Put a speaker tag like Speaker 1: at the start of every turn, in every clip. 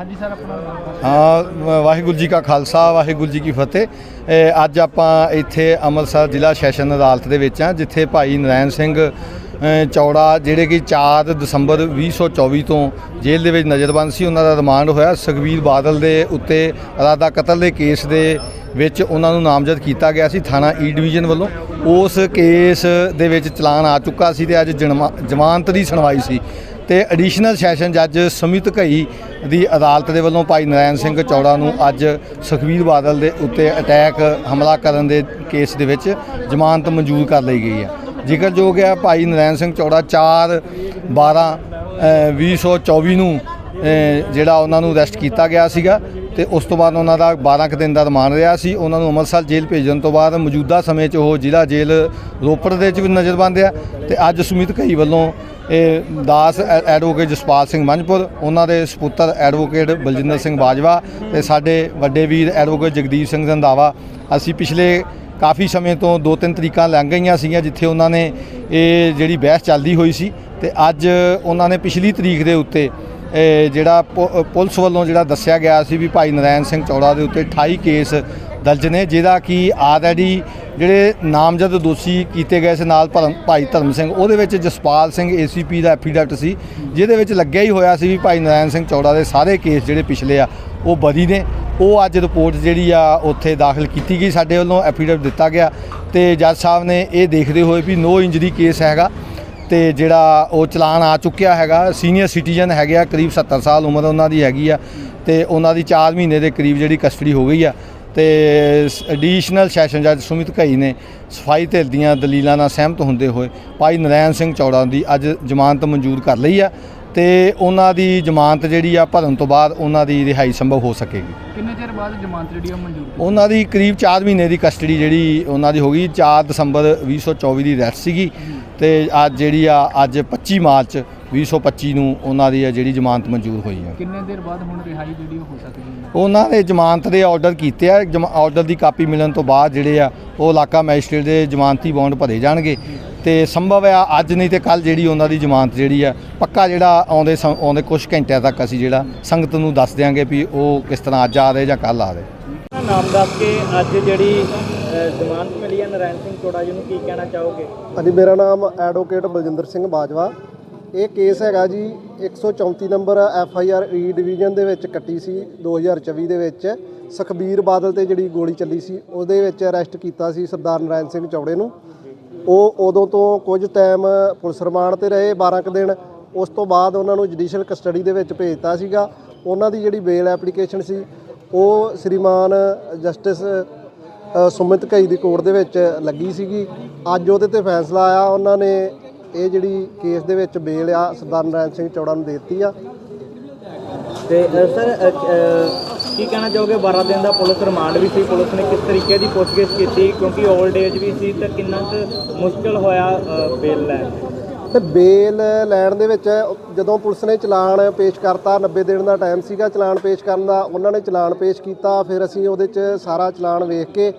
Speaker 1: ਹਾਂਜੀ ਸਰ
Speaker 2: ਹਾਂ ਵਾਹਿਗੁਰੂ ਜੀ ਕਾ ਖਾਲਸਾ, ਵਾਹਿਗੁਰੂ ਜੀ ਕੀ ਫਤਿਹ। ਅੱਜ ਆਪਾਂ ਇੱਥੇ ਅੰਮ੍ਰਿਤਸਰ ਜ਼ਿਲ੍ਹਾ ਸੈਸ਼ਨ ਅਦਾਲਤ ਦੇ ਵਿੱਚ ਆ ਜਿੱਥੇ ਭਾਈ ਨਰੈਣ ਸਿੰਘ ਚੌੜਾ, ਜਿਹੜੇ ਕਿ 4 ਦਸੰਬਰ 2024 ਤੋਂ ਜੇਲ੍ਹ ਦੇ ਵਿੱਚ ਨਜ਼ਰਬੰਦ ਸੀ, ਉਹਨਾਂ ਦਾ ਰਿਮਾਂਡ ਹੋਇਆ। ਸੁਖਬੀਰ ਬਾਦਲ ਦੇ ਉੱਤੇ ਇਰਾਦਾ ਕਤਲ ਦੇ ਕੇਸ ਦੇ ਵਿੱਚ ਉਹਨਾਂ ਨੂੰ ਨਾਮਜ਼ਦ ਕੀਤਾ ਗਿਆ ਸੀ, ਥਾਣਾ e ਈ ਡਿਵੀਜ਼ਨ ਵੱਲੋਂ। ਉਸ ਕੇਸ ਦੇ ਵਿੱਚ ਚਲਾਨ ਆ ਚੁੱਕਾ ਸੀ ਤੇ ਅੱਜ ਜਨਮਾ- ਜ਼ਮਾਨਤ ਦੀ ਸੁਣਵਾਈ ਸੀ। ਤੇ ਐਡੀਸ਼ਨਲ ਸੈਸ਼ਨ ਜੱਜ ਸੁਮਿਤ ਘਈ ਦੀ ਅਦਾਲਤ ਦੇ ਵੱਲੋਂ ਭਾਈ ਨਰਾਇਣ ਸਿੰਘ ਚੌੜਾ ਨੂੰ ਅੱਜ ਸੁਖਬੀਰ ਬਾਦਲ ਦੇ ਉੱਤੇ ਅਟੈਕ ਹਮਲਾ ਕਰਨ ਦੇ ਕੇਸ ਦੇ ਵਿੱਚ ਜ਼ਮਾਨਤ ਮਨਜ਼ੂਰ ਕਰ ਲਈ ਗਈ ਹੈ। ਜ਼ਿਕਰਯੋਗ ਹੈ ਭਾਈ ਨਰਾਇਣ ਸਿੰਘ ਚੌੜਾ 4 12 ਅ, 2024 ਨੂੰ ਜਿਹੜਾ ਉਹਨਾਂ ਨੂੰ ਅਰੈਸਟ ਕੀਤਾ ਗਿਆ ਸੀਗਾ ਤੇ ਉਸ ਤੋਂ ਬਾਅਦ ਉਹਨਾਂ ਦਾ 12 ਕੁ ਦਿਨ ਦਾ ਰਿਮਾਂਡ ਰਿਹਾ ਸੀ। ਉਹਨਾਂ ਨੂੰ ਅੰਮ੍ਰਿਤਸਰ ਜੇਲ੍ਹ ਭੇਜਣ ਤੋਂ ਬਾਅਦ ਮੌਜੂਦਾ ਸਮੇਂ 'ਚ ਉਹ ਜ਼ਿਲ੍ਹਾ ਜੇਲ੍ਹ ਰੋਪੜ ਦੇ ਵਿੱਚ ਵੀ ਨਜ਼ਰਬੰਦ ਆ ਤੇ ਅੱਜ ਸੁਮਿਤ ਘਈ ਵੱਲੋਂ ਇਹ ਦਾਸ ਐਡਵੋਕੇਟ ਜਸਪਾਲ ਸਿੰਘ ਮੰਝਪੁਰ, ਉਹਨਾਂ ਦੇ ਸਪੁੱਤਰ ਐਡਵੋਕੇਟ ਬਲਜਿੰਦਰ ਸਿੰਘ ਬਾਜਵਾ ਤੇ ਸਾਡੇ ਵੱਡੇ ਵੀਰ ਐਡਵੋਕੇਟ ਜਗਦੀਪ ਸਿੰਘ ਰੰਧਾਵਾ। ਅਸੀਂ ਪਿਛਲੇ ਕਾਫੀ ਸਮੇਂ ਤੋਂ ਦੋ ਤਿੰਨ ਤਰੀਕਾਂ ਲੰਘ ਗਈਆਂ ਸੀਗੀਆਂ ਜਿੱਥੇ ਉਹਨਾਂ ਨੇ ਇਹ ਜਿਹੜੀ ਬਹਿਸ ਚੱਲਦੀ ਹੋਈ ਸੀ ਤੇ ਅੱਜ ਉਹਨਾਂ ਨੇ ਪਿਛਲੀ ਤਰੀਕ ਦੇ ਉੱਤੇ ਜਿਹੜਾ ਪੁ- ਪੁਲਿਸ ਵੱਲੋਂ ਜਿਹੜਾ ਦੱਸਿਆ ਗਿਆ ਸੀ ਵੀ ਭਾਈ ਨਰਾਇਣ ਸਿੰਘ ਚੌੜਾ ਦੇ ਉੱਤੇ 28 ਕੇਸ ਦਰਜ ਨੇ, ਜਿਹਦਾ ਕਿ ਆਲਰੇਡੀ ਜਿਹੜੇ ਨਾਮਜ਼ਦ ਦੋਸ਼ੀ ਕੀਤੇ ਗਏ ਸੀ ਨਾਲ ਭਰਮ- ਭਾਈ ਧਰਮ ਸਿੰਘ, ਉਹਦੇ ਵਿੱਚ ਜਸਪਾਲ ਸਿੰਘ ਏਸੀਪੀ ਦਾ ਐਫੀਡੈਵਿਟ ਸੀ, ਜਿਹਦੇ ਵਿੱਚ ਲੱਗਿਆ ਹੀ ਹੋਇਆ ਸੀ ਵੀ ਭਾਈ ਨਰਾਇਣ ਸਿੰਘ ਚੌੜਾ ਦੇ ਸਾਰੇ ਕੇਸ ਜਿਹੜੇ ਪਿਛਲੇ ਆ, ਉਹ ਬਰੀ ਨੇ। ਉਹ ਅੱਜ ਰਿਪੋਰਟ ਜਿਹੜੀ ਆ, ਉੱਥੇ ਦਾਖਲ ਕੀਤੀ ਗਈ ਸਾਡੇ ਵੱਲੋਂ ਐਫੀਡੈਵਿਟ ਦਿੱਤਾ ਗਿਆ ਤੇ ਜੱਜ ਸਾਹਿਬ ਨੇ ਇਹ ਦੇਖਦੇ ਹੋਏ ਵੀ ਨੋ ਇੰਜਰੀ ਕੇਸ ਹੈਗਾ ਤੇ ਜਿਹੜਾ ਉਹ ਚਲਾਨ ਆ ਚੁੱਕਿਆ ਹੈਗਾ। ਸੀਨੀਅਰ ਸਿਟੀਜ਼ਨ ਹੈਗੇ ਆ, ਕਰੀਬ 70 ਸਾਲ ਉਮਰ ਉਹਨਾਂ ਦੀ ਹੈਗੀ ਆ ਤੇ ਉਹਨਾਂ ਦੀ 4 ਮਹੀਨੇ ਦੇ ਕਰੀਬ ਜਿਹੜੀ ਕਸਟਡੀ ਹੋ ਗਈ ਆ। ਤੇ ਐਡੀਸ਼ਨਲ ਸੈਸ਼ਨ ਜੱਜ ਸੁਮਿਤ ਘਈ ਨੇ ਸਫ਼ਾਈ ਧਿਰ ਦੀਆਂ ਦਲੀਲਾਂ ਨਾਲ ਸਹਿਮਤ ਹੁੰਦੇ ਹੋਏ ਭਾਈ ਨਰੈਣ ਸਿੰਘ ਚੌੜਾ ਦੀ ਅੱਜ ਜ਼ਮਾਨਤ ਮਨਜ਼ੂਰ ਕਰ ਲਈ ਆ ਤੇ ਉਹਨਾਂ ਦੀ ਜ਼ਮਾਨਤ ਜਿਹੜੀ ਆ ਭਰਨ ਤੋਂ ਬਾਅਦ ਉਹਨਾਂ ਦੀ ਰਿਹਾਈ ਸੰਭਵ ਹੋ ਸਕੇਗੀ।
Speaker 1: ਕਿੰਨੇ ਚਿਰ ਬਾਅਦ ਜ਼ਮਾਨਤ ਜਿਹੜੀ ਆ ਮਨਜ਼ੂਰ
Speaker 2: ਉਹਨਾਂ ਦੀ ਕਰੀਬ 4 ਮਹੀਨੇ ਦੀ ਕਸਟਡੀ ਜਿਹੜੀ ਉਹਨਾਂ ਦੀ ਹੋ ਗਈ 4 ਦਸੰਬਰ 2024 ਦੀ ਅਰੈਸਟ ਸੀਗੀ ਤੇ ਅੱਜ ਜਿਹੜੀ ਆ ਅੱਜ 25 ਮਾਰਚ 2025 ਨੂੰ ਉਹਨਾਂ ਦੀ ਆ ਜਿਹੜੀ ਜ਼ਮਾਨਤ ਮਨਜ਼ੂਰ ਹੋਈ ਹੈ।
Speaker 1: ਕਿੰਨੇ ਦੇਰ ਬਾਅਦ ਹੁਣ ਰਿਹਾਈ ਜਿਹੜੀ ਉਹ ਹੋ ਸਕਦੀ ਹੈ?
Speaker 2: ਉਹਨਾਂ ਨੇ ਜ਼ਮਾਨਤ ਦੇ ਆਰਡਰ ਕੀਤੇ ਆ। ਆਰਡਰ ਦੀ ਕਾਪੀ ਮਿਲਣ ਤੋਂ ਬਾਅਦ ਜਿਹੜੇ ਆ ਉਹ ਇਲਾਕਾ ਮੈਜਿਸਟ੍ਰੇਟ ਦੇ ਜ਼ਮਾਨਤੀ ਬੌਂਡ ਭਰੇ ਜਾਣਗੇ। ਤੇ ਸੰਭਵ ਆ ਅੱਜ ਨਹੀਂ ਤੇ ਕੱਲ ਜਿਹੜੀ ਉਹਨਾਂ ਦੀ ਜ਼ਮਾਨਤ ਜਿਹੜੀ ਆ ਪੱਕਾ ਜਿਹੜਾ ਆਉਂਦੇ ਸਮ- ਆਉਂਦੇ ਕੁਝ ਘੰਟਿਆਂ ਤੱਕ ਅਸੀਂ ਜਿਹੜਾ ਸੰਗਤ ਨੂੰ ਦੱਸ ਦਿਆਂਗੇ ਵੀ ਉਹ ਕਿਸ ਤਰ੍ਹਾਂ ਅੱਜ ਆ ਰਹੇ ਜਾਂ ਕੱਲ ਆ ਰਹੇ।
Speaker 3: ਨਾਮ ਦੱਸ ਕੇ ਅੱਜ ਜਿਹੜੀ ਜ਼ਮਾਨਤ ਮਿਲੀ ਹੈ ਨਰਾਇਣ ਸਿੰਘ ਚੋੜਾ ਜੀ ਨੂੰ ਕੀ ਕਹਿਣਾ ਚਾਹੋਗੇ?
Speaker 4: ਹਾਂਜੀ ਮੇਰਾ ਨਾਮ ਐਡਵੋਕੇਟ ਬਲਜਿੰਦਰ ਸਿੰਘ ਬਾਜਵਾ। ਇਹ ਕੇਸ ਹੈਗਾ ਜੀ 134 number F I R E division ਦੇ ਵਿੱਚ ਕੱਟੀ ਸੀ 2024 ਦੇ ਵਿੱਚ। ਸੁਖਬੀਰ ਬਾਦਲ ਤੇ ਜਿਹੜੀ ਗੋਲੀ ਚੱਲੀ ਸੀ, ਉਹਦੇ ਵਿੱਚ ਅਰੈਸਟ ਕੀਤਾ ਸੀ ਸਰਦਾਰ ਨਰਾਇਣ ਸਿੰਘ ਚੌੜੇ ਨੂੰ। ਉਹ ਉਦੋਂ ਤੋਂ ਕੁਝ ਟਾਈਮ ਪੁਲਿਸ ਰਿਮਾਂਡ ਤੇ ਰਹੇ 12 ਕੁ ਦਿਨ। ਉਸ ਤੋਂ ਬਾਅਦ ਉਹਨਾਂ ਨੂੰ ਜੁਡੀਸ਼ੀਅਲ ਕਸਟਡੀ ਦੇ ਵਿੱਚ ਭੇਜਤਾ ਸੀਗਾ। ਉਹਨਾਂ ਦੀ ਜਿਹੜੀ ਬੇਲ ਐਪਲੀਕੇਸ਼ਨ ਸੀ, ਉਹ ਸ੍ਰੀਮਾਨ ਜਸਟਿਸ ਸੁਮਿਤ ਘਈ ਦੀ ਕੋਰਟ ਦੇ ਵਿੱਚ ਲੱਗੀ ਸੀਗੀ। ਅੱਜ ਉਹਦੇ ਤੇ ਫੈਸਲਾ ਆਇਆ, ਉਹਨਾਂ ਨੇ ਇਹ ਜਿਹੜੀ ਕੇਸ ਦੇ ਵਿੱਚ ਬੇਲ ਆ ਸਰਦਾਰ ਨਰਾਇਣ ਸਿੰਘ ਚੌੜਾ ਨੂੰ ਦੇ ਦਿੱਤੀ ਆ।
Speaker 3: ਤੇ ਸਰ ਕੀ ਕਹਿਣਾ ਚਾਹੋਗੇ? 12 ਦਿਨ ਦਾ ਪੁਲਿਸ ਰਿਮਾਂਡ ਵੀ ਸੀ। ਪੁਲਿਸ ਨੇ ਕਿਸ ਤਰੀਕੇ ਦੀ ਪੁੱਛਗਿੱਛ ਕੀਤੀ? ਕਿਉਂਕਿ 올ਡ ਏਜ ਵੀ ਸੀ ਤਾਂ ਕਿੰਨਾ ਕੁ ਮੁਸ਼ਕਲ ਹੋਇਆ ਬੇਲ ਲੈਣ
Speaker 4: ਤੇ? ਬੇਲ ਲੈਣ ਦੇ ਵਿੱਚ ਜਦੋਂ ਪੁਲਿਸ ਨੇ ਚਲਾਨ ਪੇਸ਼ ਕਰਤਾ 90 ਦਿਨ ਦਾ ਟਾਈਮ ਸੀਗਾ ਚਲਾਨ ਪੇਸ਼ ਕਰਨ ਦਾ ਉਹਨਾਂ ਨੇ ਚਲਾਨ ਪੇਸ਼ ਕੀਤਾ। ਫਿਰ ਅਸੀਂ ਉਹਦੇ 'ਚ ਸਾਰਾ ਚਲਾਨ ਵੇਖ ਕੇ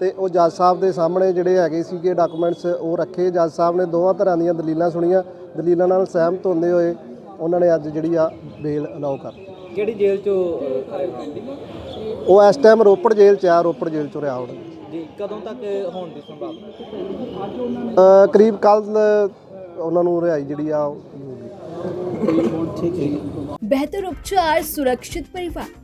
Speaker 4: ਤੇ ਉਹ ਜੱਜ ਸਾਹਿਬ ਦੇ ਸਾਹਮਣੇ ਜਿਹੜੇ ਹੈਗੇ ਸੀਗੇ ਡਾਕੂਮੈਂਟਸ ਉਹ ਰੱਖੇ। ਜੱਜ ਸਾਹਿਬ ਨੇ ਦੋਵਾਂ ਤਰ੍ਹਾਂ ਦੀਆਂ ਦਲੀਲਾਂ ਸੁਣੀਆਂ। ਦਲੀਲਾਂ ਨਾਲ ਸਹਿਮਤ ਹੁੰਦੇ ਹੋਏ ਉਹਨਾਂ ਨੇ ਅੱਜ ਜਿਹੜੀ ਆ ਬੇਲ ਅਲਾਉ ਕਰ
Speaker 3: ਕਿਹੜੀ ਜੇਲ੍ਹ ਚੋਂ
Speaker 4: ਉਹ ਇਸ ਟਾਈਮ ਰੋਪੜ ਜੇਲ੍ਹ 'ਚ ਆ ਰੋਪੜ ਜੇਲ੍ਹ 'ਚੋਂ ਰਿਹਾ ਹੁਣ।
Speaker 3: ਜੀ ਕਦੋਂ ਤੱਕ ਹੋਣ ਦੀ ਸੰਭਾਵਨਾ?
Speaker 4: ਕਰੀਬ ਕੱਲ ਉਹਨਾਂ ਨੂੰ ਰਿਹਾਈ ਜਿਹੜੀ ਆ
Speaker 5: ਬਿਹਤਰ ਉਪਚਾਰ ਸੁਰੱਖਿਅਤ ਪਰਿਵਾਰ।